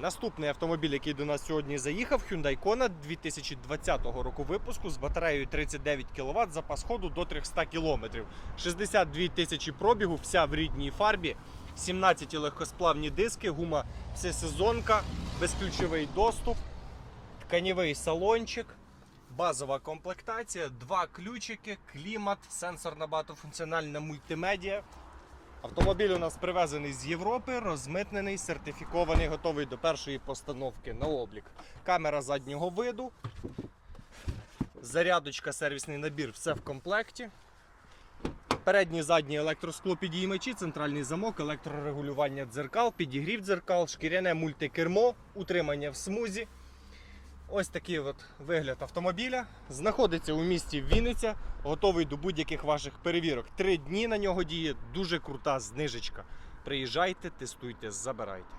Наступний автомобіль, який до нас сьогодні заїхав, Hyundai Kona 2020 року випуску з батареєю 39 кВт, запас ходу до 300 км. 62 тисячі пробігу, вся в рідній фарбі, 17 легкосплавні диски, гума всесезонка, безключовий доступ, тканівий салончик. Базова комплектація, два ключики, клімат, сенсорна багатофункціональна мультимедіа. Автомобіль у нас привезений з Європи, розмитнений, сертифікований, готовий до першої постановки на облік. Камера заднього виду, зарядочка, сервісний набір, все в комплекті. Передні задні електросклопідіймачі, центральний замок, електрорегулювання дзеркал, підігрів дзеркал, шкіряне мультикермо, утримання в смузі. Ось такий от вигляд автомобіля. Знаходиться у місті Вінниця, готовий до будь-яких ваших перевірок. Три дні на нього діє дуже крута знижечка. Приїжджайте, тестуйте, забирайте.